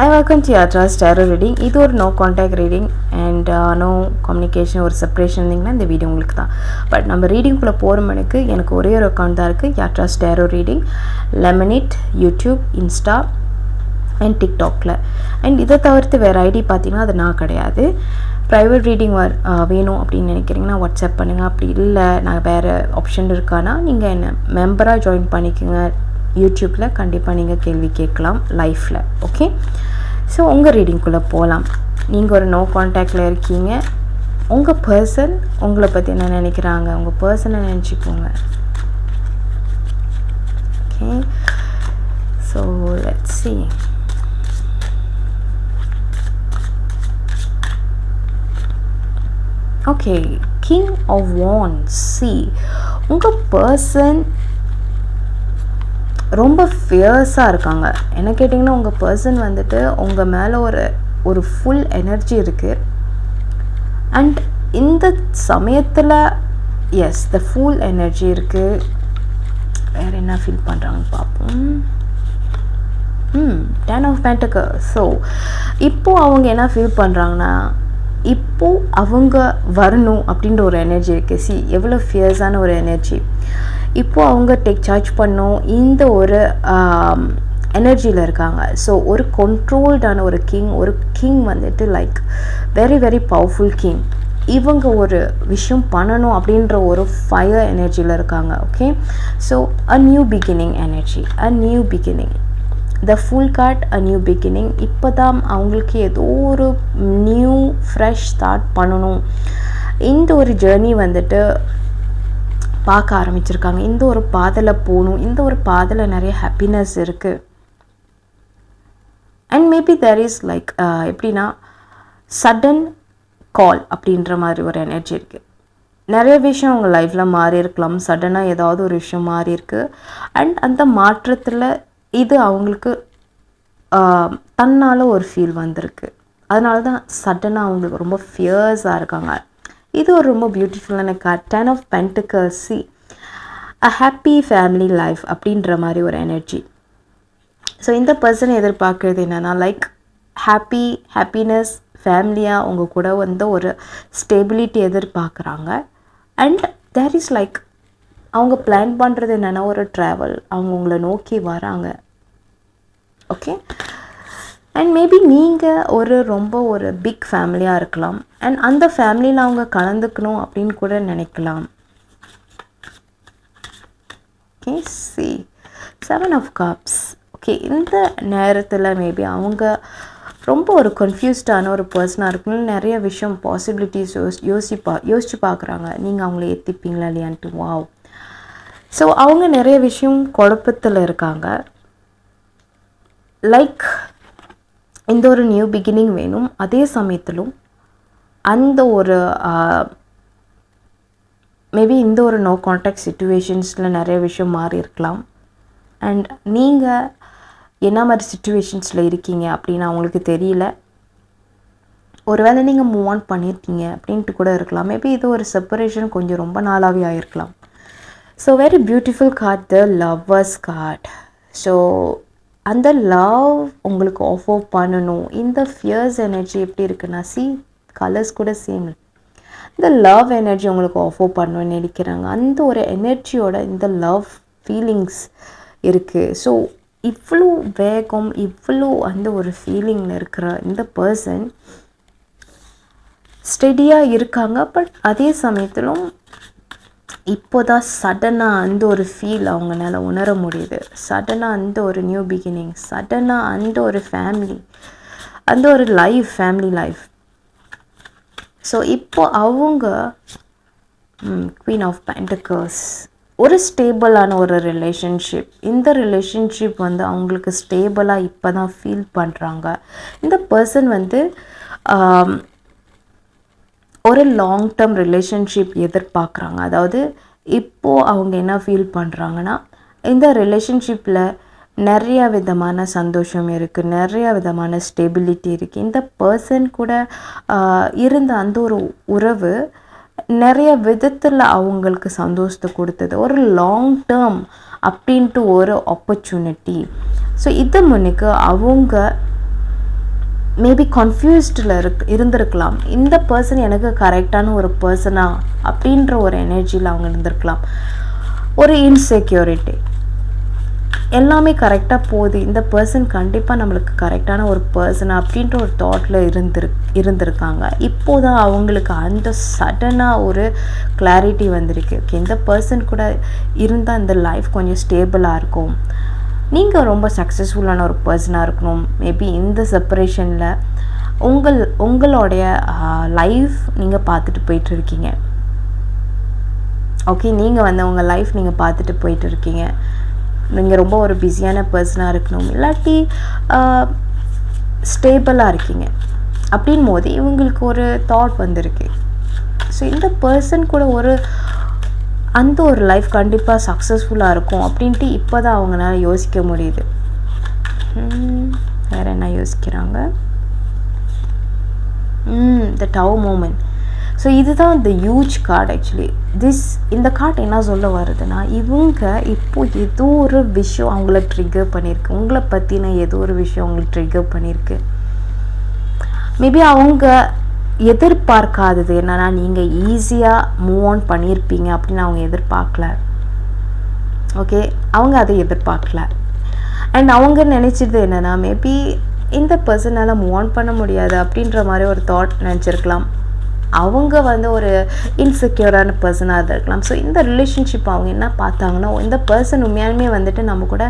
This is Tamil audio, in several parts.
I welcome to Yatra's tarot reading இது ஒரு no contact reading and no communication ஒரு செப்பரேஷன் இருந்தீங்கன்னா இந்த வீடியோ உங்களுக்கு தான் பட் நம்ம ரீடிங்குள்ளே போகிற மணிக்கு எனக்கு ஒரே ஒரு அக்கௌண்ட் தான் இருக்குது Yatra's tarot reading limited YouTube Insta and டிக்டாக்ல அண்ட் இதை தவிர்த்து வேறு ஐடி பார்த்தீங்கன்னா அது நான் கிடையாது. ப்ரைவேட் ரீடிங் வர் வேணும் அப்படின்னு நினைக்கிறீங்கன்னா வாட்ஸ்அப் பண்ணுங்கள் அப்படி இல்லை நான் வேறு ஆப்ஷன் இருக்கானா நீங்கள் என்ன மெம்பராக ஜாயின் பண்ணிக்கோங்க. யூடியூப்பில் கண்டிப்பாக நீங்கள் கேள்வி கேட்கலாம் லைஃப்பில் ஓகே ஸோ உங்கள் ரீடிங்குள்ளே போகலாம் நீங்கள் ஒரு நோ காண்டாக்டில் இருக்கீங்க. உங்கள் பர்சன் உங்களை பற்றி என்ன நினைக்கிறாங்க? உங்கள் பர்சனை நினச்சிக்கோங்க. Okay so let's see okay king of van see உங்கள் பர்சன் ரொம்ப ஃபியர்ஸாக இருக்காங்க. என்ன கேட்டிங்கன்னா உங்கள் பர்சன் வந்துட்டு உங்கள் மேலே ஒரு ஒரு ஃபுல் எனர்ஜி இருக்குது அண்ட் இந்த சமயத்தில் எஸ் த ஃபுல் எனர்ஜி இருக்குது வேறு என்ன ஃபீல் பண்ணுறாங்கன்னு பார்ப்போம் ம் hmm, ten of pentacles so இப்போது அவங்க என்ன ஃபீல் பண்ணுறாங்கன்னா இப்போது அவங்க வரணும் அப்படின்ற ஒரு எனர்ஜி இருக்குது சி எவ்வளோ ஃபியர்ஸான ஒரு எனர்ஜி இப்போது அவங்க டேக் சார்ஜ் பண்ணும் இந்த ஒரு um, எனர்ஜியில் இருக்காங்க. ஸோ ஒரு கண்ட்ரோல்டான ஒரு கிங் ஒரு கிங் வந்துட்டு like very very powerful king இவங்க ஒரு விஷயம் பண்ணணும் அப்படின்ற ஒரு ஃபயர் எனர்ஜியில் இருக்காங்க okay so a new beginning energy a new beginning the fool card a new beginning இப்போ தான் அவங்களுக்கு ஏதோ ஒரு நியூ ஃப்ரெஷ் ஸ்டார்ட் பண்ணணும். இந்த ஒரு ஜேர்னி வந்துட்டு பார்க்க ஆரம்பிச்சிருக்காங்க. இந்த ஒரு பாதையில் போகணும். இந்த ஒரு பாதையில் நிறைய ஹாப்பினஸ் இருக்குது and maybe there is like எப்படின்னா சடன் கால் அப்படின்ற மாதிரி ஒரு எனர்ஜி இருக்குது நிறைய விஷயம் உங்கள் லைஃப்பில் மாறி இருக்கலாம். சடனாக ஏதாவது ஒரு விஷயம் மாறி இருக்குது அண்ட் அந்த மாற்றத்தில் இது அவங்களுக்கு uh, தன்னால் ஒரு ஃபீல் வந்திருக்கு. அதனால தான் சடனாக அவங்களுக்கு ரொம்ப ஃபியர்ஸாக இருக்காங்க. இது ஒரு ரொம்ப பியூட்டிஃபுல்லான card ten of pentacles a happy family life அப்படின்ற மாதிரி ஒரு எனர்ஜி ஸோ இந்த பர்சன் எதிர்பார்க்குறது என்னென்னா லைக் ஹாப்பி ஹாப்பினஸ் ஃபேமிலியாக உங்கள் கூட வந்து ஒரு ஸ்டெபிலிட்டி எதிர்பார்க்குறாங்க. அண்ட் தேர் இஸ் லைக் அவங்க பிளான் பண்ணுறது என்னென்னா ஒரு ட்ராவல் அவங்க உங்களை நோக்கி வராங்க. ஓகே அண்ட் மேபி நீங்கள் ஒரு ரொம்ப ஒரு பிக் ஃபேமிலியாக இருக்கலாம். அண்ட் அந்த ஃபேமிலியில் அவங்க கலந்துக்கணும் அப்படின்னு கூட நினைக்கலாம். Okay see seven of cups okay இந்த நேரத்தில் மேபி அவங்க ரொம்ப ஒரு கன்ஃபியூஸ்டான ஒரு பர்சனாக இருக்கணும். நிறைய விஷயம் பாசிபிலிட்டிஸ் யோசி யோசிப்பா யோசிச்சு பார்க்குறாங்க. நீங்கள் அவங்கள ஏற்றிப்பீங்களா இல்லையான்ட்டு. வாவ் ஸோ அவங்க நிறைய விஷயம் குழப்பத்தில் இருக்காங்க. லைக் இந்த ஒரு நியூ பிகினிங் வேணும். அதே சமயத்திலும் அந்த ஒரு மேபி இந்த ஒரு நோ கான்டாக்ட் சுச்சுவேஷன்ஸில் நிறைய விஷயம் மாறி இருக்கலாம். அண்ட் நீங்கள் என்ன மாதிரி சுச்சுவேஷன்ஸில் இருக்கீங்க அப்படின்னு அவங்களுக்கு தெரியல. ஒருவேளை நீங்கள் மூவ் ஆன் பண்ணியிருக்கீங்க அப்படின்ட்டு கூட இருக்கலாம். மேபி இது ஒரு செப்பரேஷன் கொஞ்சம் ரொம்ப நாளாகவே ஆகிருக்கலாம் so very beautiful card the lovers card so அந்த லவ் உங்களுக்கு ஆஃபர் பண்ணணும். இந்த ஃபியர்ஸ் எனர்ஜி எப்படி இருக்குன்னா சி கலர்ஸ் கூட சேம் இந்த லவ் எனர்ஜி உங்களுக்கு ஆஃபர் பண்ணணும்னு நினைக்கிறாங்க. அந்த ஒரு எனர்ஜியோட இந்த லவ் ஃபீலிங்ஸ் இருக்குது ஸோ இவ்வளோ வேகம் இவ்வளோ அந்த ஒரு ஃபீலிங்கில் இருக்கிற இந்த பர்சன் ஸ்டெடியாக இருக்காங்க. பட் அதே சமயத்திலும் இப்போ தான் சடனாக அந்த ஒரு ஃபீல் அவங்களால உணர முடியுது. சடனாக அந்த ஒரு நியூ பிகினிங் சடனாக அந்த ஒரு ஃபேமிலி அந்த ஒரு லைஃப் ஃபேமிலி லைஃப் ஸோ இப்போ அவங்க குவீன் ஆஃப் பேண்டக்கர்ஸ் ஒரு ஸ்டேபிளான ஒரு ரிலேஷன்ஷிப் இந்த ரிலேஷன்ஷிப் வந்து அவங்களுக்கு ஸ்டேபிளாக இப்போ தான் ஃபீல் பண்ணுறாங்க இந்த பர்சன் வந்து ஒரு லாங் டேர்ம் ரிலேஷன்ஷிப் எதிர்பார்க்குறாங்க. அதாவது இப்போது அவங்க என்ன ஃபீல் பண்ணுறாங்கன்னா இந்த ரிலேஷன்ஷிப்பில் நிறைய விதமான சந்தோஷம் இருக்குது நிறைய விதமான ஸ்டெபிலிட்டி இருக்குது இந்த பர்சன் கூட இருந்த அந்த ஒரு உறவு நிறைய விதத்தில் அவங்களுக்கு சந்தோஷத்தை கொடுத்தது. ஒரு லாங் டேர்ம் அப்படின்ட்டு ஒரு ஆப்பர்ச்சுனிட்டி ஸோ இது முன்னுக்கு அவங்க மேபி கன்ஃபியூஸ்டில் இருக் இருந்திருக்கலாம். இந்த பர்சன் எனக்கு கரெக்டான ஒரு பர்சனா அப்படின்ற ஒரு எனர்ஜியில் அவங்க இருந்திருக்கலாம். ஒரு இன்செக்யூரிட்டி எல்லாமே கரெக்டாக போகுது இந்த பர்சன் கண்டிப்பாக நம்மளுக்கு கரெக்டான ஒரு பர்சன் அப்படின்ற ஒரு தாட்டில் இருந்திரு இருந்திருக்காங்க. இப்போ தான் அவங்களுக்கு அந்த சடனாக ஒரு கிளாரிட்டி வந்திருக்கு. ஓகே இந்த பர்சன் கூட இருந்தால் இந்த லைஃப் கொஞ்சம் ஸ்டேபிளாக இருக்கும். நீங்கள் ரொம்ப சக்ஸஸ்ஃபுல்லான ஒரு பர்சனாக இருக்கணும். மேபி இந்த செப்பரேஷனில் உங்கள் உங்களுடைய லைஃப் நீங்கள் பார்த்துட்டு போயிட்டு இருக்கீங்க. ஓகே நீங்கள் வந்து உங்கள் லைஃப் நீங்கள் பார்த்துட்டு போயிட்டு இருக்கீங்க. நீங்கள் ரொம்ப ஒரு பிஸியான பர்சனாக இருக்கணும். இல்லாட்டி ஸ்டேபிளாக இருக்கீங்க. அப்படின் போது இவங்களுக்கு ஒரு தாட் வந்திருக்கு. ஸோ இந்த பர்சன் கூட ஒரு அந்த ஒரு லைஃப் கண்டிப்பாக சக்ஸஸ்ஃபுல்லாக இருக்கும் அப்படின்ட்டு இப்போ தான் அவங்களால யோசிக்க முடியுது. வேறு என்ன யோசிக்கிறாங்க? த டவ் மூமெண்ட் ஸோ இதுதான் இந்த ஹியூஜ் கார்டு ஆக்சுவலி திஸ் இந்த கார்டு என்ன சொல்ல வருதுன்னா இவங்க இப்போ ஏதோ ஒரு விஷயம் அவங்கள ட்ரிகர் பண்ணியிருக்கு உங்களை பற்றின ஏதோ ஒரு விஷயம் அவங்களுக்கு ட்ரிகர் பண்ணியிருக்கு மேபி அவங்க எதிர்பார்க்காதது. என்னன்னா நீங்கள் ஈஸியாக மூவ் ஆன் பண்ணியிருப்பீங்க அப்படின்னு அவங்க எதிர்பார்க்கல. ஓகே அவங்க அதை எதிர்பார்க்கல. அண்ட் அவங்க நினச்சது என்னென்னா மேபி இந்த பர்சனால் மூவ் ஆன் பண்ண முடியாது அப்படின்ற மாதிரி ஒரு தாட் நினச்சிருக்கலாம். அவங்க வந்து ஒரு இன்செக்யூரான பர்சனாக இருக்கலாம். ஸோ இந்த ரிலேஷன்ஷிப் அவங்க என்ன பார்த்தாங்கன்னா இந்த பர்சன் உண்மையாலுமே வந்துட்டு நம்ம கூட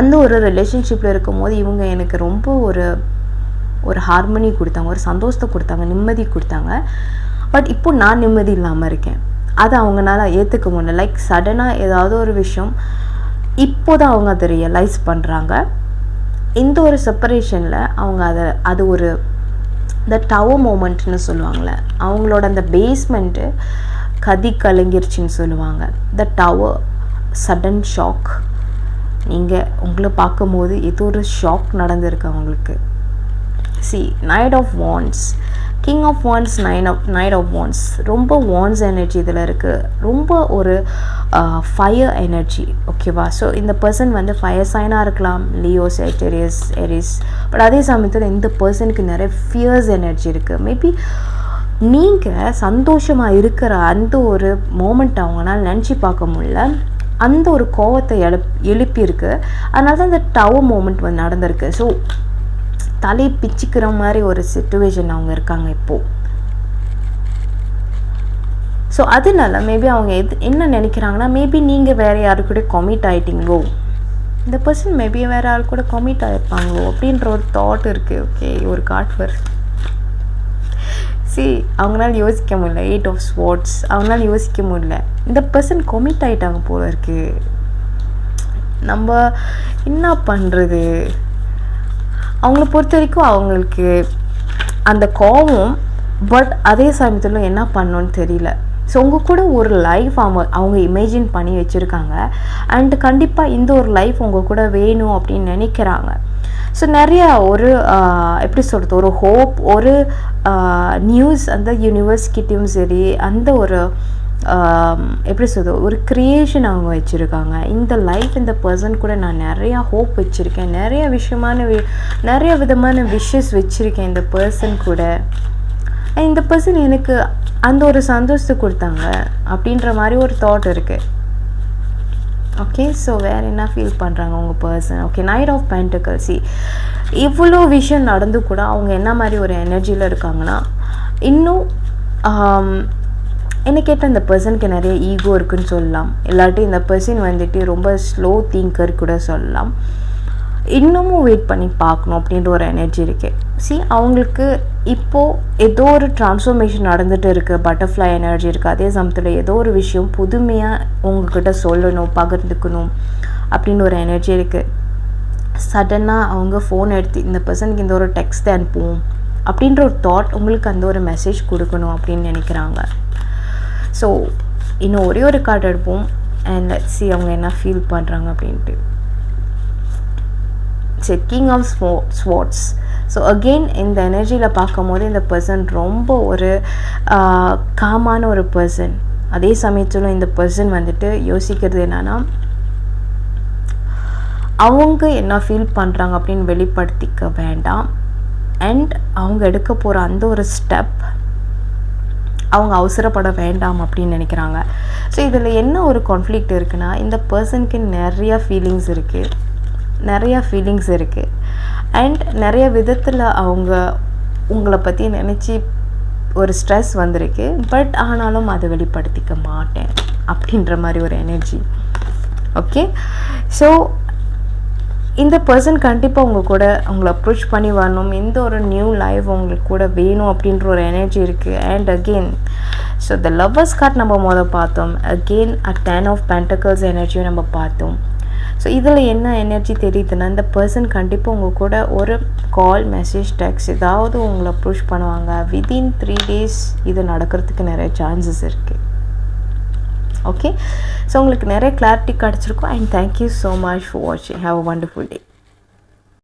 அந்த ஒரு ரிலேஷன்ஷிப்பில் இருக்கும்போது இவங்க எனக்கு ரொம்ப ஒரு ஒரு ஹார்மனி கொடுத்தாங்க ஒரு சந்தோஷத்தை கொடுத்தாங்க நிம்மதி கொடுத்தாங்க. பட் இப்போ நான் நிம்மதி இல்லாமல் இருக்கேன். அதை அவங்களால ஏற்றுக்க முடியல. லைக் சடனாக ஏதாவது ஒரு விஷயம் இப்போ தான் அவங்க அதை ரியலைஸ் பண்ணுறாங்க இந்த ஒரு செப்பரேஷனில் அவங்க அதை அது ஒரு இந்த டவர் மூமெண்ட்னு சொல்லுவாங்கள்ல அவங்களோட அந்த பேஸ்மெண்ட்டு கதி கலங்கிருச்சின்னு சொல்லுவாங்க. த டவர் சடன் ஷாக் நீங்கள் உங்களை பார்க்கும்போது ஏதோ ஒரு ஷாக் நடந்திருக்கு அவங்களுக்கு. See knight of wands king of wands nine of knight of wands ரொம்ப வான்ஸ் எனர்ஜி இதில் இருக்குது ரொம்ப ஒரு ஃபயர் எனர்ஜி ஓகேவா ஸோ இந்த பர்சன் வந்து ஃபயர் சைனாக இருக்கலாம். லியோ சேட்டரியஸ் எரிஸ் பட் அதே சமயத்தில் இந்த பர்சனுக்கு நிறைய ஃபியர்ஸ் எனர்ஜி இருக்குது மேபி நீங்கள் சந்தோஷமாக இருக்கிற அந்த ஒரு மோமெண்ட் அவங்களால நினச்சி பார்க்க முடியல. அந்த ஒரு கோவத்தை எழுப் எழுப்பியிருக்கு. அதனால தான் இந்த டவர் மூமெண்ட் வந்து நடந்திருக்கு. ஸோ தலை பிச்சுக்கிற மாதிரி ஒரு சுச்சுவேஷன் அவங்க இருக்காங்க இப்போது ஸோ அதனால மேபி அவங்க எது என்ன நினைக்கிறாங்கன்னா மேபி நீங்கள் வேறு யாரு கூட கமிட் ஆகிட்டீங்களோ இந்த பர்சன் மேபி வேறு ஆள் கூட கமிட் ஆகிருப்பாங்களோ அப்படின்ற ஒரு தாட் இருக்குது ஓகே ஒரு காட் வர். சி அவங்களால யோசிக்க முடியல. எயிட் ஆஃப் ஸ்போர்ட்ஸ் அவங்களால யோசிக்க முடியல. இந்த பர்சன் கமிட் ஆகிட்டாங்க போல இருக்குது நம்ம என்ன பண்ணுறது அவங்கள பொறுத்த வரைக்கும் அவங்களுக்கு அந்த கோபம் பட் அதே சமயத்தில் என்ன பண்ணணும்னு தெரியல. ஸோ உங்கள் கூட ஒரு லைஃப் அவங்க அவங்க இமேஜின் பண்ணி வச்சுருக்காங்க. அண்ட் கண்டிப்பாக இந்த ஒரு லைஃப் உங்கள் கூட வேணும் அப்படின்னு நினைக்கிறாங்க. ஸோ நிறையா ஒரு எப்படி சொல்கிறது ஒரு ஹோப் ஒரு நியூஸ் அந்த யூனிவர்ஸ்கிட்டையும் சரி அந்த ஒரு எப்படி சொல்கிறது ஒரு க்ரியேஷன் அவங்க வச்சுருக்காங்க. இந்த லைஃப் இந்த பர்சன் கூட நான் நிறையா ஹோப் வச்சுருக்கேன். நிறைய விஷயமான வி நிறைய விதமான விஷஸ் வச்சுருக்கேன் இந்த பர்சன் கூட. இந்த பர்சன் எனக்கு அந்த ஒரு சந்தோஷத்தை கொடுத்தாங்க அப்படின்ற மாதிரி ஒரு தாட் இருக்குது ஓகே ஸோ வேறு என்ன ஃபீல் பண்ணுறாங்க உங்கள் person okay knight of pentacles இவ்வளோ விஷயம் நடந்து கூட அவங்க என்ன மாதிரி ஒரு எனர்ஜியில் இருக்காங்கன்னா இன்னும் என்னை கேட்டால் இந்த பர்சனுக்கு நிறைய ஈகோ இருக்குன்னு சொல்லலாம். இல்லாட்டி இந்த பர்சன் வந்துட்டு ரொம்ப ஸ்லோ திங்கர் கூட சொல்லலாம். இன்னமும் வெயிட் பண்ணி பார்க்கணும் அப்படின்ற ஒரு எனர்ஜி இருக்குது சி அவங்களுக்கு இப்போது ஏதோ ஒரு டிரான்ஸ்ஃபர்மேஷன் நடந்துகிட்டு இருக்குது பட்டர்ஃப்ளை எனர்ஜி இருக்குது அதே சமயத்தில் ஏதோ ஒரு விஷயம் புதுமையாக உங்ககிட்ட சொல்லணும் பகிர்ந்துக்கணும் அப்படின்னு ஒரு எனர்ஜி இருக்குது சடனாக அவங்க ஃபோன் எடுத்து இந்த பர்சனுக்கு இந்த ஒரு டெக்ஸ்ட் அனுப்புவோம் அப்படின்ற ஒரு தாட் உங்களுக்கு அந்த ஒரு மெசேஜ் கொடுக்கணும் அப்படின்னு நினைக்கிறாங்க. ஸோ இன்னும் ஒரே ஒரு கார்டு எடுப்போம். அண்ட் சி அவங்க என்ன ஃபீல் பண்ணுறாங்க அப்படின்ட்டு. சரி கிங் ஆஃப் ஸ்போ ஸ்வாட்ஸ் ஸோ அகெயின் இந்த எனர்ஜியில் பார்க்கும் போது இந்த பர்சன் ரொம்ப ஒரு காமான ஒரு பர்சன் அதே சமயத்தில் இந்த பர்சன் வந்துட்டு யோசிக்கிறது என்னென்னா அவங்க என்ன ஃபீல் பண்ணுறாங்க அப்படின்னு வெளிப்படுத்திக்க வேண்டாம். அண்ட் அவங்க எடுக்க போகிற அந்த ஒரு ஸ்டெப் அவங்க அவசரப்பட வேண்டாம் அப்படின்னு நினைக்கிறாங்க. ஸோ இதில் என்ன ஒரு கான்ஃப்ளிக்ட் இருக்குன்னா இந்த பர்சனுக்கு நிறையா ஃபீலிங்ஸ் இருக்குது நிறையா ஃபீலிங்ஸ் இருக்குது அண்ட் நிறைய விதத்தில் அவங்க உங்களை பற்றி நினச்சி ஒரு ஸ்ட்ரெஸ் வந்திருக்கு. பட் ஆனாலும் அதை வெளிப்படுத்திக்க மாட்டேன் அப்படின்ற மாதிரி ஒரு எனர்ஜி ஓகே ஸோ இந்த பர்சன் கண்டிப்பாக உங்கள் கூட உங்களை அப்ரோச் பண்ணி வரணும். எந்த ஒரு நியூ லைஃப் உங்களுக்கு கூட வேணும் அப்படின்ற ஒரு எனர்ஜி இருக்குது and again so the lovers card நம்ம முதல் பார்த்தோம். Again a ten of pentacles எனர்ஜியும் நம்ம பார்த்தோம். ஸோ இதில் என்ன எனர்ஜி தெரியுதுன்னா இந்த பர்சன் கண்டிப்பாக உங்கள் கூட ஒரு கால் மெசேஜ் டெக்ஸ் ஏதாவது உங்களை அப்ரோச் பண்ணுவாங்க. வித்தின் த்ரீ டேஸ் இது நடக்கிறதுக்கு நிறைய சான்சஸ் இருக்குது ஓகே ஸோ உங்களுக்கு நிறைய கிளாரிட்டி கிடச்சிருக்கும். And thank you so much for வாட்சிங் ஹாவ் அ வண்டர்ஃபுல் டே